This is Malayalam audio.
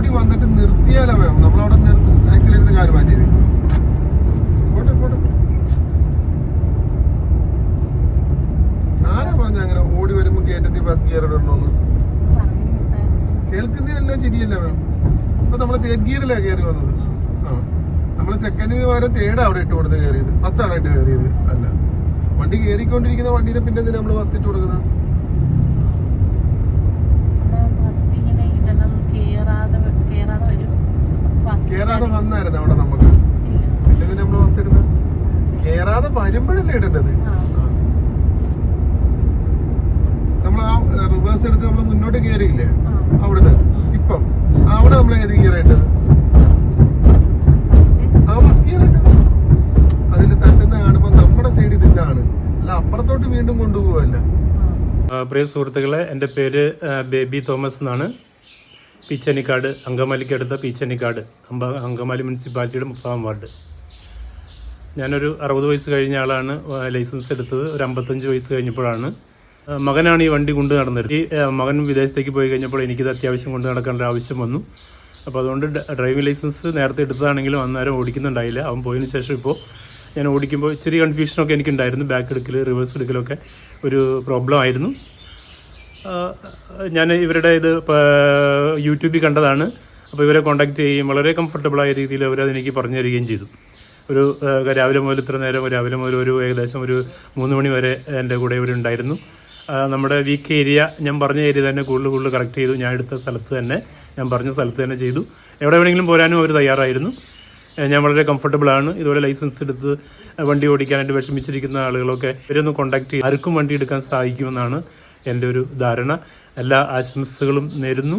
ഓടി വന്നിട്ട് നിർത്തിയാലോ വേണം നമ്മളവിടെ നിർത്തി ആക്സിഡന്റ് കാൽ മാറ്റിയത് പോട്ടെ പോട്ടെ. ആരാ പറഞ്ഞ അങ്ങനെ ഓടി വരുമ്പോ കേറ്റത്തിൽ ഫസ്റ്റ് ഗിയർ ഇടണോന്ന്? കേൾക്കുന്നതിനെല്ലാം ശരിയല്ല മാം അപ്പൊ നമ്മൾ തേർഡ് ഗിയറിലാ കയറി വന്നത്. ആ. നമ്മൾ സെക്കൻഡിന് വരെ തേർഡ് അവിടെ ഇട്ട് കൊടുത്ത് കയറിയത് ഫസ്റ്റ് ആണ് ഇട്ട് കയറിയത് അല്ല. വണ്ടി കയറിക്കൊണ്ടിരിക്കുന്ന വണ്ടിയുടെ പിന്നെ എന്തിനാ നമ്മൾ ഫസ്റ്റ് ഇട്ട് കൊടുക്കുന്നത്? കേറാതെ വന്നായിരുന്നു അവിടെ നമുക്ക്. പിന്നെ നമ്മൾ ഇടുന്നത് കേറാതെ വരുമ്പോഴല്ലേ ഇടേണ്ടത്. നമ്മൾ ആ റിവേഴ്സ് എടുത്ത് നമ്മൾ മുന്നോട്ട് കയറിയില്ലേ. അവിടുന്ന് ഇപ്പം അവിടെ നമ്മൾ ഏത് ഇട്ടത് അതിൽ തട്ടുന്ന കാണുമ്പോൾ നമ്മുടെ സൈഡ് ഇതാണ് അല്ല അപ്പുറത്തോട്ട് വീണ്ടും. ആ, പ്രിയ സുഹൃത്തുക്കളെ എന്റെ പേര് ബേബി തോമസ് എന്നാണ് പീച്ചനിക്കാട് അങ്കമാലിക്കടുത്ത പീച്ചനിക്കാട് അമ്പ അങ്കമാലി മുനിസിപ്പാലിറ്റിയുടെ മുപ്പതാം വാർഡ്. ഞാനൊരു അറുപത് വയസ്സ് കഴിഞ്ഞ ആളാണ് ലൈസൻസ് എടുത്തത്. ഒരു അമ്പത്തഞ്ച് വയസ്സ് കഴിഞ്ഞപ്പോഴാണ്. മകനാണ് ഈ വണ്ടി കൊണ്ട് നടന്നത്. ഈ മകൻ വിദേശത്തേക്ക് പോയി കഴിഞ്ഞപ്പോൾ എനിക്കിത് അത്യാവശ്യം കൊണ്ട് നടക്കേണ്ട ആവശ്യം വന്നു. അപ്പോൾ അതുകൊണ്ട് ഡ്രൈവിംഗ് ലൈസൻസ് നേരത്തെ എടുത്തതാണെങ്കിലും അന്നേരം ഓടിക്കുന്നുണ്ടായില്ല. അവൻ പോയതിന് ശേഷം ഇപ്പോൾ ഞാൻ ഓടിക്കുമ്പോൾ ഇച്ചിരി കൺഫ്യൂഷനൊക്കെ എനിക്കുണ്ടായിരുന്നു. ബാക്ക് എടുക്കൽ റിവേഴ്സ് എടുക്കലൊക്കെ ഒരു പ്രോബ്ലം ആയിരുന്നു. ഞാൻ ഇവരുടെ ഇത് യൂട്യൂബിൽ കണ്ടതാണ്. അപ്പോൾ ഇവരെ കോൺടാക്റ്റ് ചെയ്യുകയും വളരെ കംഫർട്ടബിളായ രീതിയിൽ അവരതെനിക്ക് പറഞ്ഞു തരികയും ചെയ്തു. ഒരു രാവിലെ മുതൽ ഇത്ര നേരം രാവിലെ മുതൽ ഒരു ഏകദേശം ഒരു മൂന്ന് മണി വരെ എന്റെ കൂടെ ഇവർ ഉണ്ടായിരുന്നു നമ്മുടെ വീക്ക് ഏരിയ ഞാൻ പറഞ്ഞ ഏരിയ തന്നെ കൂടുതൽ കൂടുതൽ കറക്റ്റ് ചെയ്തു. ഞാൻ എടുത്ത സ്ഥലത്ത് തന്നെ ഞാൻ പറഞ്ഞ സ്ഥലത്ത് തന്നെ ചെയ്തു. എവിടെ വേണമെങ്കിലും പോരാനും അവർ തയ്യാറായിരുന്നു. ഞാൻ വളരെ കംഫർട്ടബിൾ ആണ്. ഇതുപോലെ ലൈസൻസ് എടുത്ത് വണ്ടി ഓടിക്കാനായിട്ട് വിഷമിച്ചിരിക്കുന്ന ആളുകളൊക്കെ ഇവരൊന്ന് കോൺടാക്ട് ചെയ്ത് ആർക്കും വണ്ടി എടുക്കാൻ സാധിക്കുമെന്നാണ് എന്റെ ഒരു ധാരണ. എല്ലാ ആശംസകളും നേരുന്നു.